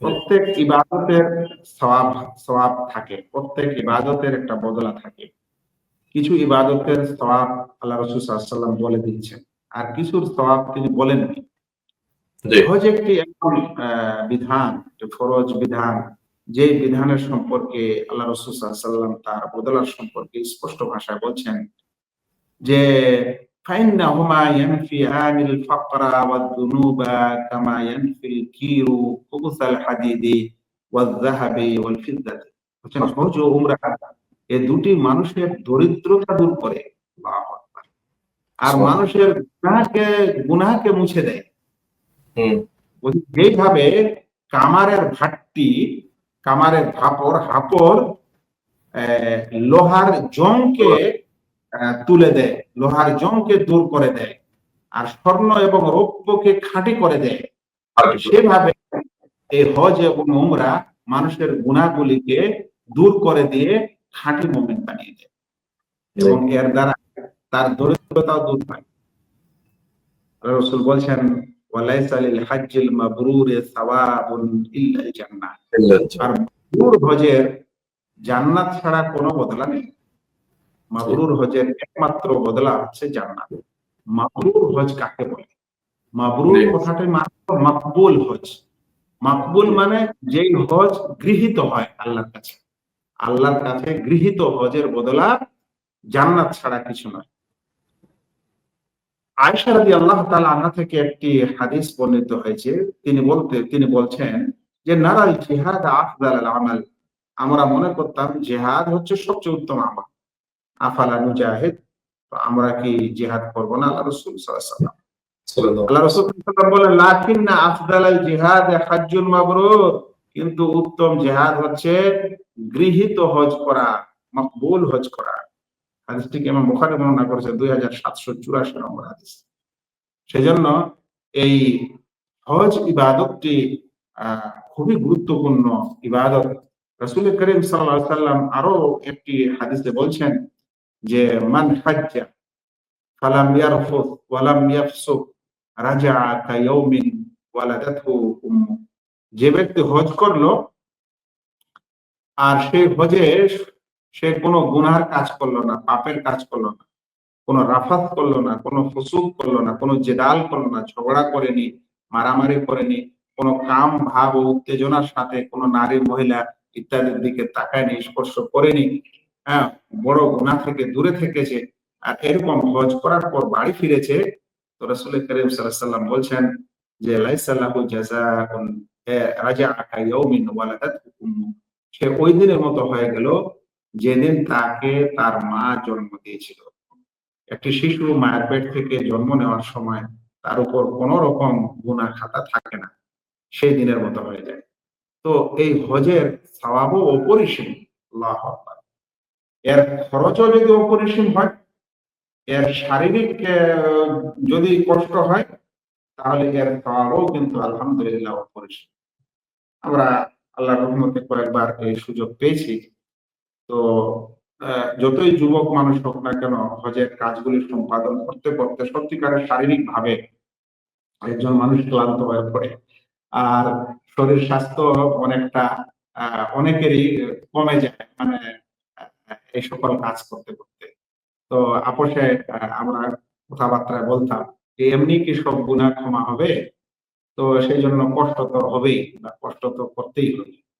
প্রত্যেক ইবাদতের সওয়াব সওয়াব থাকে। প্রত্যেক ইবাদতের একটা বদলা থাকে। কিছু ইবাদতের সওয়াব আল্লাহ রসুল সাল্লাম বলে দিচ্ছেন আর কিছুর সওয়াব তিনি বলেননি হজ একটি এমন আহ, বিধান ফরজ বিধান যে বিধানের সম্পর্কে আল্লাহ রসুল সাল্লাম তার বদলার সম্পর্কে স্পষ্ট ভাষায় বলছেন যে فإنهما ينفيان الفقر والذنوب كما ينفي الكير خبث الحديد والذهب والفضة বলছেন হজ ও উমরা এই দুটি মানুষের দরিদ্রতা দূর করে আল্লাহু আকবার। আর মানুষের গুনাহকে গুনাহকে মুছে দেয় হুম বলছি, যেইভাবে কামারের ভাটটি কামারের ভাপর হাপর আহ, লোহার জংকে আহ, তুলে দেয় লোহার জংকে দূর করে দেয় আর স্বর্ণ এবং রৌপ্যকে খাঁটি করে দেয়। সেভাবে এই হজ এবং উমরা মানুষের গুণাগুলিকে দূর করে দিয়ে খাঁটি মোমেন্ট বানিয়ে দেয়। এবং এর দ্বারা তার দরিদ্রতাও দূর হয়। রসুল বলছেন আর হজের জান্নাত ছাড়া কোনো বদলা নেই। মাবরুর হজের একমাত্র বদলা হচ্ছে জান্নাত। মাবরুর হজ কাকে বলে? মাবরুর মাত্র মাকবুল হজ। মাকবুল মানে যেই হজ গৃহীত হয় আল্লাহর কাছে। আল্লাহর কাছে গৃহীত হজের বদলা জান্নাত ছাড়া কিছু নয়। আয়েশা রাদি আল্লাহ তাআলা আনহা থেকে একটি হাদিস বর্ণিত হয়েছে। তিনি বলতে তিনি বলছেন যে নারাল জিহাদ আফদাল আমাল। আমরা মনে করতাম জিহাদ হচ্ছে সবচেয়ে উত্তম আমল। আফালা নুজাহিদ আমরা কি জিহাদ করব না? আল্লাহ রাসূল আল্লাহ বলেন লাকিন্না আফদাল আল জিহাদ হাজ্জুল মাবরুর। কিন্তু উত্তম জিহাদ হচ্ছে গৃহীত হজ করা মকবুল হজ করা। হাদিসটিকে ইমাম বুখারী বর্ণনা করেছে? দুই হাজার সাতশো চুরাশি নম্বর হাদিস। সেজন্য এই হজ ইবাদতটি খুবই গুরুত্বপূর্ণ ইবাদত। রাসূল করিম আলাইহি সাল্লাম আরও একটি হাদিসে বলছেন যে মান হাজ্জা, ফালাম ইয়ারফুস ওয়ালাম ইয়াফসুক কায়াউমিন ওয়ালাদাতহু উম্মু। যে ব্যক্তি হজ করল, আর সেই হজে সে কোনো গুনার কাজ করল না, পাপের কাজ করল না, কোনো রাফাত করল না, কোনো ফসুক করল না, কোনো জেদাল করল না, ঝগড়া করেনি, মারামারি করেনি, কোনো কাম ভাব ও উত্তেজনার সাথে কোনো নারী মহিলা ইত্যাদির দিকে তাকায়নি, স্পর্শ করেনি হ্যাঁ বড় গুনাহ থেকে দূরে থেকেছে। আর এরকম হজ করার পর বাড়ি ফিরেছে, তো রসুল করিম সাল্লাম বলছেন যে সে ওই দিনের মতো হয়ে গেল যেদিন তাকে তার মা জন্ম দিয়েছিল। একটি শিশু মায়ের পেট থেকে জন্ম নেওয়ার সময় তার উপর কোন রকম গুণা খাতা থাকে না। সেই দিনের মতো হয়ে যায়। তো এই হজের স্বভাবও অপরিসীম। আল্লাহু আকবার। এর খরচও যদি অপরিসীম হয়, এর শারীরিক যদি কষ্ট হয়, তাহলে এর স্বভাবও কিন্তু আলহামদুলিল্লাহ অপরিসীম। আমরা আল্লাহর রহমতে কয়েকবার এই সুযোগ পেয়েছি। তো যতই যুবক মানুষ হোক না কেন, হজের কাজগুলি সম্পাদন করতে করতে সত্যিকারের শারীরিক ভাবে একজন মানুষ ক্লান্ত হয়ে পড়ে। আর শরীর স্বাস্থ্য অনেকটা অনেকেরই কমে যায়। মানে এই সকল কাজ করতে করতে। তো আপসে আমরা কথাবার্তায় বলতাম যে, এমনি কি সব গুণা ক্ষমা হবে? তো সেই জন্য কষ্ট তো হবেই, বা কষ্ট তো করতেই হবে।